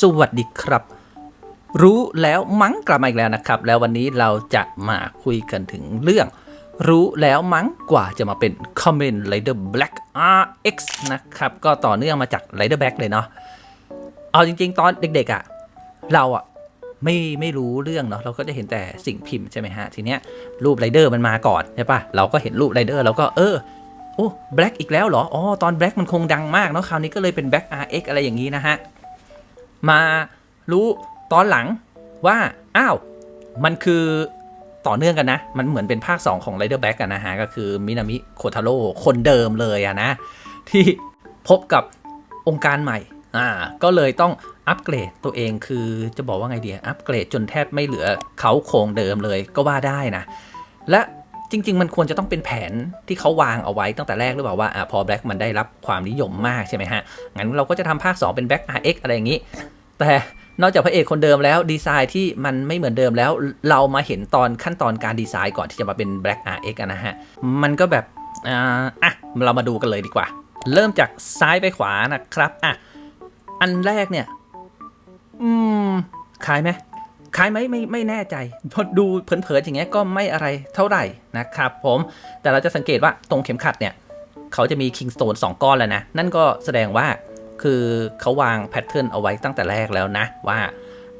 สวัสดีครับ รู้แล้วมั้งกลับมาอีกแล้วนะครับ แล้ววันนี้เราจะมาคุยกันถึงเรื่อง รู้แล้วมั้งกว่าจะมาเป็น Kamen Rider Black RX นะครับ ก็ต่อเนื่องมาจาก Rider Black เลยเนาะเอาจริง ๆ ตอนเด็กๆอะ่ะ เราอะ่ะไม่ไม่รู้เรื่องเนาะเราก็จะเห็นแต่สิ่งพิมพ์ใช่ไหมฮะ ทีเนี้ยรูปไรเดอร์มันมาก่อนใช่ปะเราก็เห็นรูปไรเดอร์เราก็เออโอ้แบล็กอีกแล้วเหรออ๋อตอนแบล็กมันคงดังมากเนาะคราวนี้ก็เลยเป็น Black RX อะไรอย่างนี้นะฮะ มารู้ตอนหลังว่าอ้าวมันคือต่อเนื่องกันนะ มันเหมือนเป็นภาค 2 ของ Rider Back กันนะฮะ ก็คือมินามิโคทาโร่คนเดิมเลยอะนะ ที่พบกับองค์การใหม่ อ่า ก็เลยต้องอัปเกรดตัวเองคือจะบอกว่าไงดีอะอัปเกรดจนแทบไม่เหลือเขาโครงเดิมเลยก็ว่าได้นะ และ จริง ๆ มันควรจะต้องเป็นแผนที่เขาวางเอาไว้ตั้งแต่แรกหรือเปล่าว่าอพอ Black มันได้รับความนิยมมากใช่ไหมฮะ งั้นเราก็จะทำภาค 2 เป็น Black RX อะไรอย่างนี้ แต่นอกจากพระเอกคนเดิมแล้วดีไซน์ที่มันไม่เหมือนเดิมแล้ว เรามาเห็นตอนขั้นตอนการดีไซน์ก่อนที่จะมาเป็น Black RX อะนะฮะ มันก็แบบอ่าอะเรามาดูกันเลยดีกว่า เริ่มจากซ้ายไปขวานะครับอะอันแรกเนี่ย อืมคล้ายไหม คล้ายไหมไม่ไม่แน่ใจพอดูเผินๆอย่างเงี้ยก็ไม่อะไรเท่าไหร่นะครับผมแต่เราจะสังเกตว่าตรงเข็มขัดเนี่ย เขาจะมีคิงสโตน2 ก้อนแล้วนะ นั่นก็แสดงว่าคือเขาวางแพทเทิร์นเอาไว้ตั้งแต่แรกแล้วนะ ว่า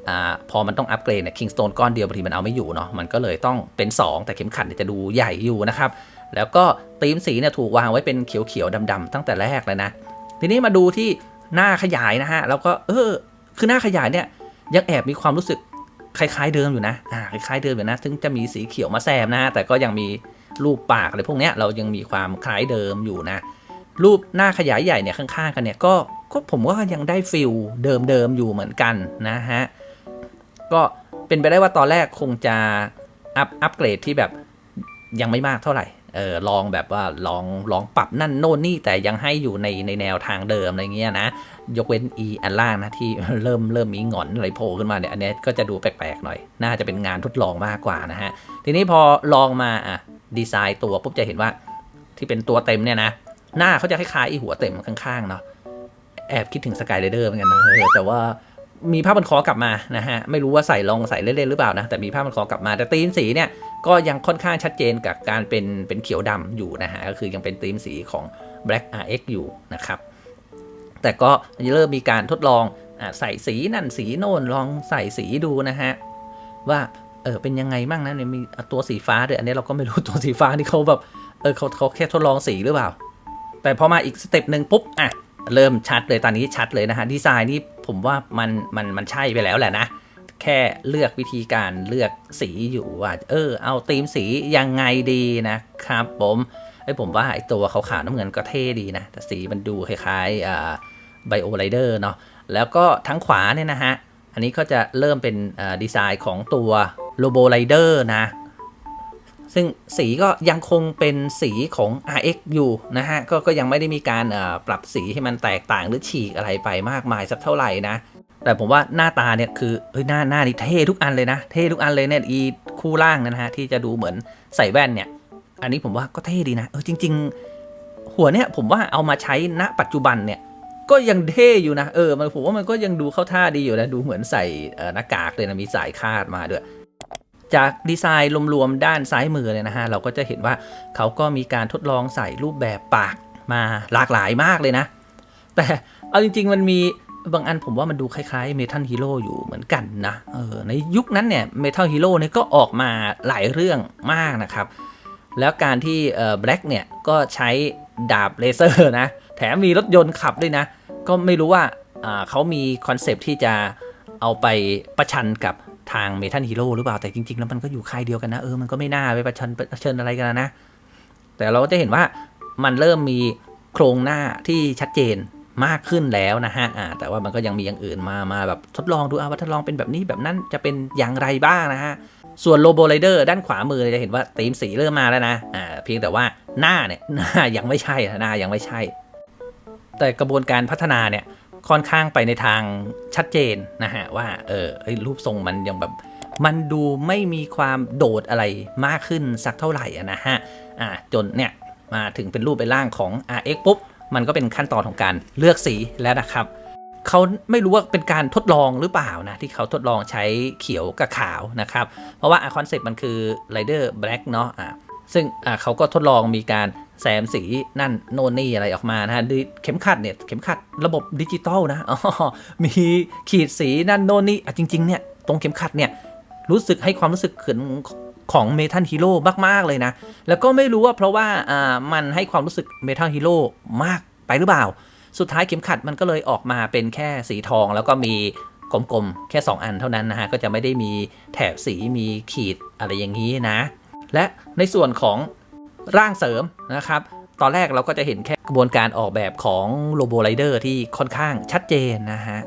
อพอมันต้องอัปเกรดเนี่ยคิงสโตนก้อนเดียวบางทีมันเอาไม่อยู่เนาะมันก็เลยต้องเป็น 2 แต่เข็มขัดจะดูใหญ่อยู่นะครับ แล้วก็ธีมสีเนี่ยถูกวางไว้เป็นเขียวๆดำๆตั้งแต่แรกเลยนะทีนี้มาดูที่หน้าขยายนะฮะแล้วก็เออคือหน้าขยายเนี่ยยังแอบมีความรู้สึก คล้ายๆเดิมอยู่นะอ่าคล้ายๆเดิมอยู่นะถึงจะมีสีเขียวมาแซมนะแต่ก็ยังมีรูปปากอะไรพวกเนี้ยเรายังมีความคล้ายเดิมอยู่นะ รูปหน้าขยายใหญ่เนี่ยข้างๆกันเนี่ยก็ก็ผมว่ายังได้ฟิลเดิมๆอยู่เหมือนกันนะฮะก็เป็นไปได้ว่าตอนแรกคงจะอัพอัปเกรดที่แบบยังไม่มากเท่าไหร่ เออลองแบบว่าลองลองปรับนั่นโน่นนี่แต่ยังให้อยู่ในในแนวทางเดิมอะไรเงี้ยนะ ยกเว้น e อันล่างนะที่เริ่มเริ่มมีหงอนอะไรโผล่ขึ้นมาเนี่ยอันนี้ก็จะดูแปลกๆหน่อย น่าจะเป็นงานทดลองมากกว่านะฮะ ทีนี้พอลองมาอะดีไซน์ตัวปุ๊บจะเห็นว่าที่เป็นตัวเต็มเนี่ยนะ หน้าเขาจะคล้ายๆไอหัวเต็มข้างๆเนาะแอบคิดถึงสกายเรเดอร์เหมือนกันนะแต่ว่ามีผ้าพันคอกลับมานะฮะ ไม่รู้ว่าใส่ลองใส่เล่นๆหรือเปล่านะ แต่มีผ้าพันคอกลับมา แต่ธีมสีเนี่ย ก็ยังค่อนข้างชัดเจนกับการเป็นเป็นเขียวดำอยู่นะฮะ ก็คือยังเป็นธีมสีของ Black RX อยู่นะครับ แต่ก็เริ่มมีการทดลองอใส่สีนั่นสีโน่นลองใส่สีดูนะฮะ ว่าเออเป็นยังไงบ้างนะเนี่ยมีตัวสีฟ้าด้วยอันนี้เราก็ไม่รู้ตัวสีฟ้านี่เขาแบบเออเขาเขาแค่ทดลองสีหรือเปล่า แต่พอมาอีกสเต็ปหนึ่งปุ๊บอะเริ่มชัดเลยตอนนี้ชัดเลยนะฮะดีไซน์นี่ผมว่ามันมันมันใช่ไปแล้วแหละนะ ค่เลือกวิธีการเลือกสีอยู่ว่าเออเอาธีมสียังไงดีนะครับ ผมไอ้ผมว่าไอ้ตัวขาวๆน้ำเงินก็เท่ดีนะ แต่สีมันดูคล้ายๆอ่าไบโอไรเดอร์เนาะแล้วก็ทั้งขวาเนี่ยนะฮะ อันนี้ก็จะเริ่มเป็นดีไซน์ของตัวโลโบไรเดอร์นะ ซึ่งสีก็ยังคงเป็นสีของ RX อยู่นะฮะก็ก็ยังไม่ได้มีการปรับสีให้มันแตกต่างหรือฉีกอะไรไปมากมายสักเท่าไหร่นะ แต่ผมว่าหน้าตาเนี่ยคือเฮ้ยหน้าหน้านี่เท่ทุกอันเลยนะ เท่ทุกอันเลยเนี่ยอีคู่ล่างนะฮะที่จะดูเหมือนใส่แว่นเนี่ย อันนี้ผมว่าก็เท่ดีนะเออจริง ๆ หัวเนี่ยผมว่าเอามาใช้ณปัจจุบันเนี่ยก็ยังเท่อยู่นะเออมันผมว่ามันก็ยังดูเข้าท่าดีอยู่นะดูเหมือนใส่หน้ากากเลยนะมีสายคาดมาด้วยจากดีไซน์รวมๆด้านซ้ายมือเลยนะฮะเราก็จะเห็นว่าเขาก็มีการทดลองใส่รูปแบบปากมาหลากหลายมากเลยนะ แต่เอาจริง ๆ มันมี บางอันผมว่ามันดูคล้ายๆเมทัลฮีโร่อยู่เหมือนกันนะเออในยุคนั้นเนี่ยเมทัลฮีโร่เนี่ยก็ออกมาหลายเรื่องมากนะครับ แล้วการที่เอ่อแบล็กเนี่ยก็ใช้ดาบเลเซอร์นะ แถมมีรถยนต์ขับด้วยนะ ก็ไม่รู้ว่าอ่าเขามีคอนเซปที่จะเอาไปประชันกับทางเมทัลฮีโร่หรือเปล่า แต่จริง ๆ แล้วมันก็อยู่ค่ายเดียวกันนะ เออ มันก็ไม่น่าไปประชันประชันอะไรกันนะ แต่เราก็จะเห็นว่ามันเริ่มมีโครงหน้าที่ชัดเจน มากขึ้นแล้วนะฮะอ่าแต่ว่ามันก็ยังมีอย่างอื่นมามาแบบทดลองดูอะว่าทดลองเป็นแบบนี้แบบนั้นจะเป็นอย่างไรบ้างนะฮะส่วนโลโบไรเดอร์ด้านขวามือจะเห็นว่าธีมสีเริ่มมาแล้วนะอ่าเพียงแต่ว่าหน้าเนี่ยหน้ายังไม่ใช่หน้ายังไม่ใช่ แต่กระบวนการพัฒนาเนี่ยค่อนข้างไปในทางชัดเจนนะฮะว่าเออรูปทรงมันยังแบบมันดูไม่มีความโดดอะไรมากขึ้นสักเท่าไหร่นะฮะอ่าจนเนี่ยมาถึงเป็นรูปเป็นร่างของ RX ปุ๊บ มันก็เป็นขั้นตอนของการเลือกสีแล้วนะครับเขาไม่รู้ว่าเป็นการทดลองหรือเปล่านะ ที่เขาทดลองใช้เขียวกับขาวนะครับ เพราะว่าคอนเซ็ปต์มันคือ Rider Black เนาะอะซึ่งอะเขาก็ทดลองมีการแซมสีนั่นโน่นนี่อะไรออกมานะฮะเข็มขัดเนี่ยเข็มขัดระบบดิจิตอลนะอ๋อมีขีดสีนั่นโน่นนี่อะจริง ๆ เนี่ย ตรงเข็มขัดเนี่ยรู้สึกให้ความรู้สึกเหมือน ของเมทัลฮีโร่มาก ๆ เลยนะ แล้วก็ไม่รู้ว่าเพราะว่าอ่ามันให้ความรู้สึกเมทัลฮีโร่มากไปหรือเปล่า สุดท้ายเข็มขัดมันก็เลยออกมาเป็นแค่สีทองแล้วก็มีกลมๆ แค่ 2 อันเท่านั้นนะฮะ ก็จะไม่ได้มีแถบสีมีขีดอะไรอย่างนี้นะ และในส่วนของร่างเสริมนะครับ ตอนแรกเราก็จะเห็นแค่กระบวนการออกแบบของโลโบไรเดอร์ที่ค่อนข้างชัดเจนนะฮะ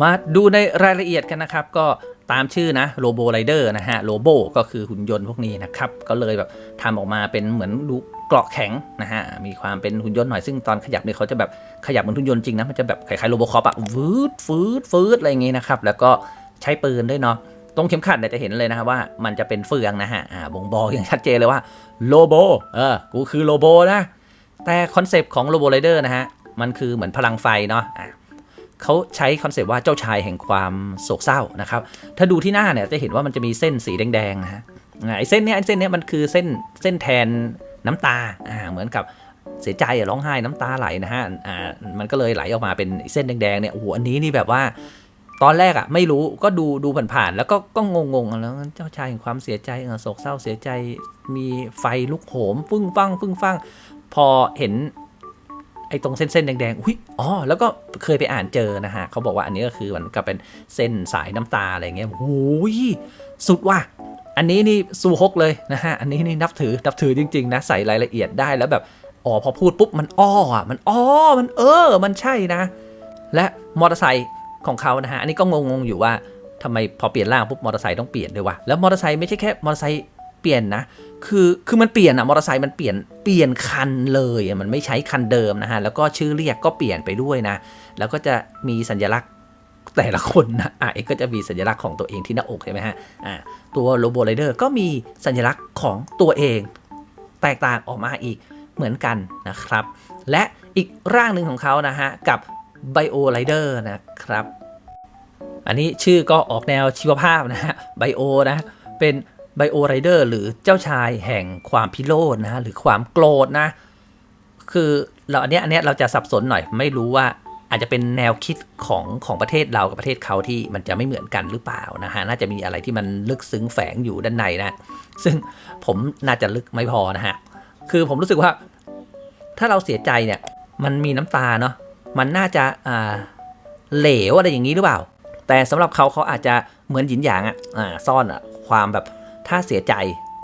มาดูในรายละเอียดกันนะครับ ก็ตามชื่อนะโลโบไรเดอร์นะฮะโลโบก็คือหุ่นยนต์พวกนี้นะครับ ก็เลยแบบทำออกมาเป็นเหมือนดูเกราะแข็งนะฮะ มีความเป็นหุ่นยนต์หน่อย ซึ่งตอนขยับเนี่ยเขาจะแบบขยับเหมือนหุ่นยนต์จริงนะ มันจะแบบคล้ายๆโลโบคอปอะวืดฟืดฟืดอะไรอย่างงี้นะครับ แล้วก็ใช้ปืนด้วยเนาะ ตรงเข็มขัดเนี่ยจะเห็นเลยนะว่ามันจะเป็นเฟืองนะฮะ อ่า บ่งบอกอย่างชัดเจนเลยว่าโลโบ เออ กูคือโลโบนะ แต่คอนเซปต์ของโลโบไรเดอร์นะฮะ มันคือเหมือนพลังไฟเนาะ อะ เขาใช้คอนเซปต์ว่าเจ้าชายแห่งความโศกเศร้านะครับ ถ้าดูที่หน้าเนี่ยจะเห็นว่ามันจะมีเส้นสีแดงๆนะฮะไอ้เส้นเนี้ยไอ้เส้นเนี้ยมันคือเส้นเส้นแทนน้ำตาอ่าเหมือนกับเสียใจร้องไห้น้ำตาไหลนะฮะอ่ามันก็เลยไหลออกมาเป็นเส้นแดงๆเนี่ยโอ้โหอันนี้นี่แบบว่าตอนแรกอะไม่รู้ก็ดูดูผ่านๆแล้วก็ก็งงๆแล้วเจ้าชายแห่งความเสียใจโศกเศร้าเสียใจมีไฟลุกโหมฟึ่งฟังฟึ่งฟังพอเห็น ไอ้ตรงเส้นๆแดงๆ อุ้ย อ๋อ แล้วก็เคยไปอ่านเจอนะฮะเขาบอกว่าอันนี้ก็คือเหมือนกับเป็นเส้นสายน้ำตาอะไรเงี้ยโอ้ย สุดว่ะ อันนี้นี่ซูฮกเลยนะฮะ อันนี้นี่นับถือ นับถือจริง ๆ นะ ใส่รายละเอียดได้แล้วแบบ อ๋อ พอพูดปุ๊บมันอ้ออะ มันอ้อ มันเออ มันใช่นะ และมอเตอร์ไซค์ของเขานะฮะ อันนี้ก็งงๆอยู่ว่าทำไมพอเปลี่ยนร่างปุ๊บมอเตอร์ไซค์ต้องเปลี่ยนด้วยวะ แล้วมอเตอร์ไซค์ไม่ใช่แค่มอเตอร์ไซค์ เปลี่ยนนะ คือคือมันเปลี่ยนอะมอเตอร์ไซค์มันเปลี่ยนเปลี่ยนคันเลยอะมันไม่ใช้คันเดิมนะฮะแล้วก็ชื่อเรียกก็เปลี่ยนไปด้วยนะ แล้วก็จะมีสัญลักษณ์แต่ละคนนะอะเอกก็จะมีสัญลักษณ์ของตัวเองที่หน้าอกใช่ไหมฮะอ่าตัวโลโบไรเดอร์ก็มีสัญลักษณ์ของตัวเอง แตกต่างออกมาอีกเหมือนกันนะครับ และอีกร่างหนึ่งของเขานะฮะกับไบโอไรเดอร์นะครับ อันนี้ชื่อก็ออกแนวชีวภาพนะฮะไบโอนะเป็น ไบโอไรเดอร์หรือเจ้าชายแห่งความพิโรธนะหรือความโกรธนะ คือเราอันเนี้ยอันเนี้ยเราจะสับสนหน่อยไม่รู้ว่าอาจจะเป็นแนวคิดของของประเทศเรากับประเทศเขาที่มันจะไม่เหมือนกันหรือเปล่านะฮะน่าจะมีอะไรที่มันลึกซึ้งแฝงอยู่ด้านในนะ ซึ่งผมน่าจะลึกไม่พอนะฮะคือผมรู้สึกว่า ถ้าเราเสียใจเนี่ย มันมีน้ำตาเนาะมันน่าจะอ่าเหลวอะไรอย่างนี้หรือเปล่า แต่สำหรับเขาเขาอาจจะเหมือนหยินหยางอะอ่าซ่อนอะความแบบ ถ้าเสียใจ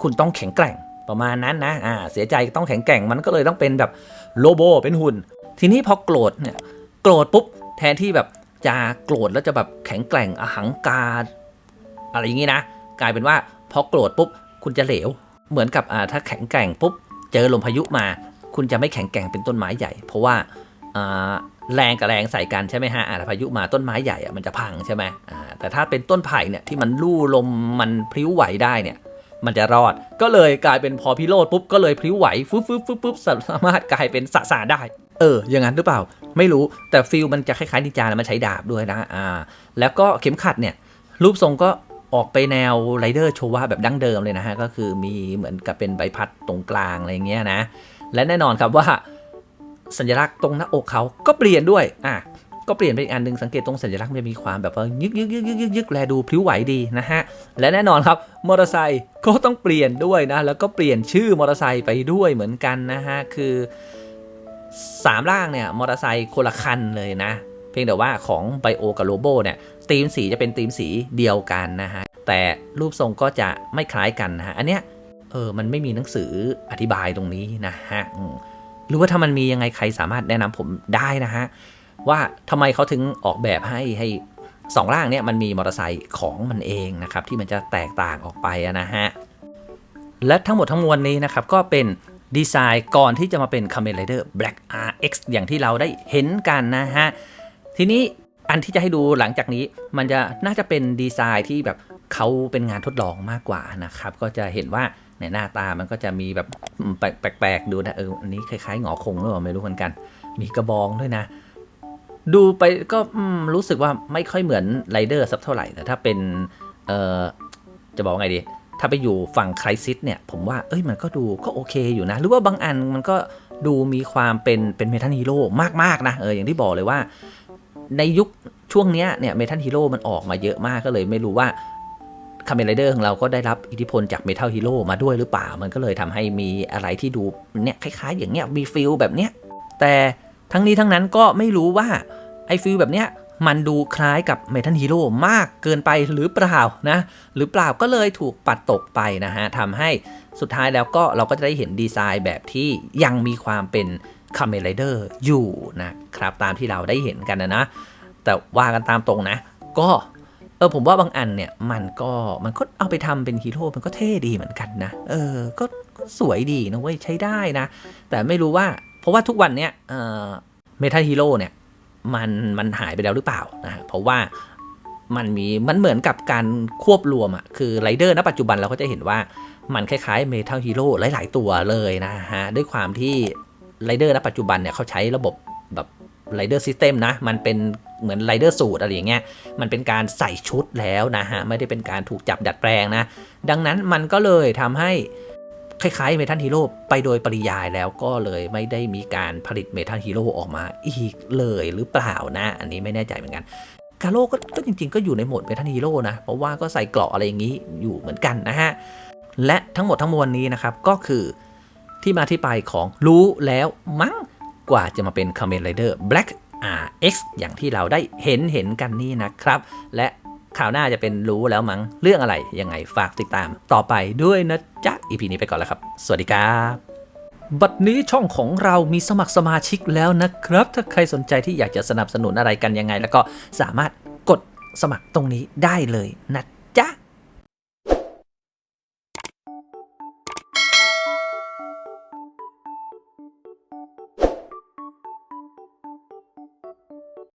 คุณต้องแข็งแกร่งประมาณนั้นนะอ่าเสียใจต้องแข็งแกร่งมันก็เลยต้องเป็นแบบโลโบเป็นหุ่น ทีนี้พอโกรธเนี่ยโกรธปุ๊บแทนที่แบบจะโกรธแล้วจะแบบแข็งแกร่งอหังการอะไรอย่างนี้นะ กลายเป็นว่าพอโกรธปุ๊บคุณจะเหลว เหมือนกับอ่าถ้าแข็งแกร่งปุ๊บเจอลมพายุมา คุณจะไม่แข็งแกร่งเป็นต้นไม้ใหญ่ เพราะว่าอ่าแรงกับแรงใส่กันใช่ไหมฮะอ่าพายุมาต้นไม้ใหญ่อะมันจะพังใช่ไหมอ่าแต่ถ้าเป็นต้นไผ่เนี่ยที่มันลู่ลมมันพลิ้วไหวได้เนี่ย มันจะรอด ก็เลยกลายเป็นพอพิโรธปุ๊บก็เลยพลิ้วไหวฟึ๊บฟึ๊บฟึ๊บฟึ๊บสามารถกลายเป็นสสารได้เออ อย่างนั้นหรือเปล่า ไม่รู้ แต่ฟิลมันจะคล้ายๆนิจาแล้วมันใช้ดาบด้วยนะ อ่า แล้วก็เข็มขัดเนี่ย รูปทรงก็ออกไปแนวไรเดอร์โชวาแบบดั้งเดิมเลยนะฮะ ก็คือมีเหมือนกับเป็นใบพัดตรงกลางอะไรอย่างเงี้ยนะ และแน่นอนครับว่า สัญลักษณ์ตรงหน้าอกเขาก็เปลี่ยนด้วยอะก็เปลี่ยนไปอีกอันหนึ่งสังเกตตรงสัญลักษณ์มันจะมีความแบบว่ายึกยึกยึกยึกยึกยึกแลดูพลิ้วไหวดีนะฮะ และแน่นอนครับมอเตอร์ไซค์ก็ต้องเปลี่ยนด้วยนะ แล้วก็เปลี่ยนชื่อมอเตอร์ไซค์ไปด้วยเหมือนกันนะฮะ คือสามร่างเนี่ยมอเตอร์ไซค์คนละคันเลยนะ เพียงแต่ว่าของไบโอกับโลโบเนี่ยธีมสีจะเป็นธีมสีเดียวกันนะฮะ แต่รูปทรงก็จะไม่คล้ายกันนะฮะอันเนี้ยเออมันไม่มีหนังสืออธิบายตรงนี้นะฮะ หรือว่าถ้ามันมียังไงใครสามารถแนะนำผมได้นะฮะ ว่าทำไมเขาถึงออกแบบให้ให้สองร่างเนี่ยมันมีมอเตอร์ไซค์ของมันเองนะครับ ที่มันจะแตกต่างออกไปนะฮะ และทั้งหมดทั้งมวลนี้นะครับ ก็เป็นดีไซน์ก่อนที่จะมาเป็น Kamen Rider Black RX อย่างที่เราได้เห็นกันนะฮะ ทีนี้อันที่จะให้ดูหลังจากนี้มันจะน่าจะเป็นดีไซน์ที่แบบเขาเป็นงานทดลองมากกว่านะครับ ก็จะเห็นว่า ในหน้าตามันก็จะมีแบบแปลกๆดูนะเอออันนี้คล้ายๆหงอคงหรือเปล่าไม่รู้เหมือนกัน มีกระบองด้วยนะ ดูไปก็รู้สึกว่าไม่ค่อยเหมือนไรเดอร์สักเท่าไหร่แต่ถ้าเป็นเออจะบอกว่าไงดี ถ้าไปอยู่ฝั่งไครซิสเนี่ย ผมว่าเอ้ยมันก็ดูก็โอเคอยู่นะ หรือว่าบางอันมันก็ดูมีความเป็นเป็นเมทัลฮีโร่มากๆนะเอออย่างที่บอกเลยว่า ในยุคช่วงเนี้ยเนี่ยเมทัลฮีโร่มันออกมาเยอะมากก็เลยไม่รู้ว่า คาเมนไรเดอร์ของเราก็ได้รับอิทธิพลจากเมทัลฮีโร่มาด้วยหรือเปล่า มันก็เลยทำให้มีอะไรที่ดูเนี่ยคล้าย ๆ อย่างเงี้ยมีฟิลแบบเนี้ยแต่ทั้งนี้ทั้งนั้นก็ไม่รู้ว่าไอ้ฟิลแบบเนี้ยมันดูคล้ายกับเมทัลฮีโร่มากเกินไปหรือเปล่านะ หรือเปล่าก็เลยถูกปัดตกไปนะฮะทำให้สุดท้ายแล้วก็เราก็จะได้เห็นดีไซน์แบบที่ยังมีความเป็นคาเมนไรเดอร์อยู่นะครับ ตามที่เราได้เห็นกันนะนะ แต่ว่ากันตามตรงนะ ก็ เออผมว่าบางอันเนี่ยมันก็มันก็เอาไปทำเป็นฮีโร่มันก็เท่ดีเหมือนกันนะ เออก็สวยดีนะเว้ยใช้ได้นะ แต่ไม่รู้ว่าเพราะว่าทุกวันเนี่ยเออเมทัลฮีโร่เนี่ยมันมันหายไปแล้วหรือเปล่านะฮะเพราะว่ามันมีมันเหมือนกับการควบรวมอะคือไรเดอร์ณปัจจุบันเราก็จะเห็นว่ามันคล้ายๆเมทัลฮีโร่หลาย ๆ ตัวเลยนะฮะ ด้วยความที่ไรเดอร์ณปัจจุบันเนี่ยเขาใช้ระบบแบบ ไรเดอร์ซิสเต็มนะ มันเป็นเหมือนไรเดอร์สูตรอะไรอย่างเงี้ย มันเป็นการใส่ชุดแล้วนะฮะ ไม่ได้เป็นการถูกจับดัดแปลงนะ ดังนั้นมันก็เลยทำให้คล้ายๆเมทัลฮีโร่ไปโดยปริยายแล้วก็เลยไม่ได้มีการผลิตเมทัลฮีโร่ออกมาอีกเลยหรือเปล่านะ อันนี้ไม่แน่ใจเหมือนกันกาโร่ก็ก็จริงๆ ก็อยู่ในโหมดเมทัลฮีโร่นะ เพราะว่าก็ใส่เกราะอะไรอย่างนี้อยู่เหมือนกันนะฮะ และทั้งหมดทั้งมวลนี้นะครับ ก็คือที่มาที่ไปของรู้แล้วมั้ง กว่าจะมาเป็น Kamen Rider Black RX อย่างที่เราได้เห็นเห็นกันนี่นะครับ และข่าวหน้าจะเป็นรู้แล้วมั้งเรื่องอะไรยังไงฝากติดตามต่อไปด้วยนะจ๊ะ EP นี้ไปก่อนแล้วครับ สวัสดีครับบัดนี้ช่องของเรามีสมัครสมาชิกแล้วนะครับ ถ้าใครสนใจที่อยากจะสนับสนุนอะไรกันยังไง แล้วก็สามารถกดสมัครตรงนี้ได้เลยนะจ๊ะ